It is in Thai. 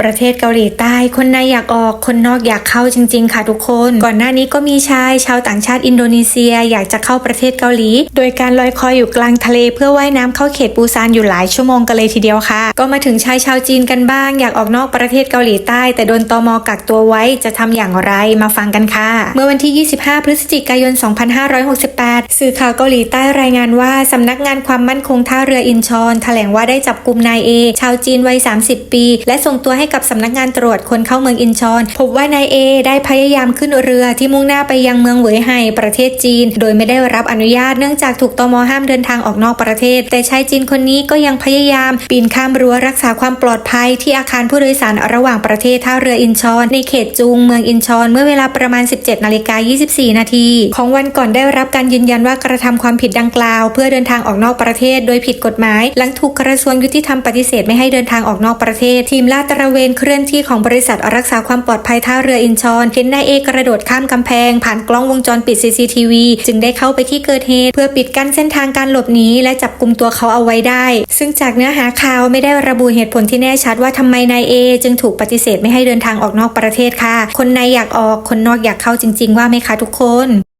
ประเทศเกาหลีใต้ คนในอยากออก คนนอกอยากเข้าจริง ๆ ค่ะทุกคน ก่อนหน้านี้ก็มีชายชาวต่างชาติอินโดนีเซียอยากจะเข้าประเทศเกาหลี โดยการลอยคออยู่กลางทะเลเพื่อว่ายน้ำเข้าเขตปูซานอยู่หลายชั่วโมงกันเลยทีเดียวค่ะ ก็มาถึงชายชาวจีนกันบ้าง อยากออกนอกประเทศเกาหลีใต้ แต่โดนตมกักตัวไว้จะทำอย่างไรมาฟังกันค่ะ เมื่อวันที่ 25 พฤศจิกายน 2568 สื่อข่าวเกาหลีใต้รายงานว่าสำนักงานความมั่นคงท่าเรืออินชอนแถลงว่าได้จับกลุ่มนายเอชาวจีนวัย 30 ปี และส่งตัวให้กับสำนักงานตรวจคนเข้าเมืองอินชอน พบว่านายเอได้พยายามขึ้นเรือที่มุ่งหน้าไปยังเมืองเหวยไห่ประเทศจีน โดยไม่ได้รับอนุญาตเนื่องจากถูกตมห้ามเดินทางออกนอกประเทศ แต่ชายจีนคนนี้ก็ยังพยายามปีนข้ามรั้วรักษาความปลอดภัยที่อาคารผู้โดยสารระหว่างประเทศท่าเรืออินชอน ในเขตจูงเมืองอินชอน เมื่อเวลาประมาณ 17นาฬิกา24 นาที ของวันก่อนได้รับการยืนยันว่ากระทำความผิดดังกล่าว เพื่อเดินทางออกนอกประเทศ โดยผิดกฎหมาย หลังถูกกระทรวงยุติธรรมปฏิเสธไม่ให้เดินทางออกนอกประเทศ ทีมลาดตระเวนเคลื่อนที่ของบริษัทรักษาความปลอดภัยท่าเรืออินชอนเห็นนายเอกระโดดข้ามกำแพง ผ่านกล้องวงจรปิด CCTV จึงได้เข้าไปที่เกิดเหตุเพื่อปิดกั้นเส้นทางการหลบหนีและจับกลุ่มตัวเขาเอาไว้ได้ ซึ่งจากเนื้อหาข่าวไม่ได้ระบุเหตุผลที่แน่ชัดว่าทำไมนายเอจึงถูกปฏิเสธไม่ให้เดินทางออกนอกประเทศค่ะ คนในอยากออกคนนอกอยากเข้าจริง ๆ ว่าไหมคะทุกคน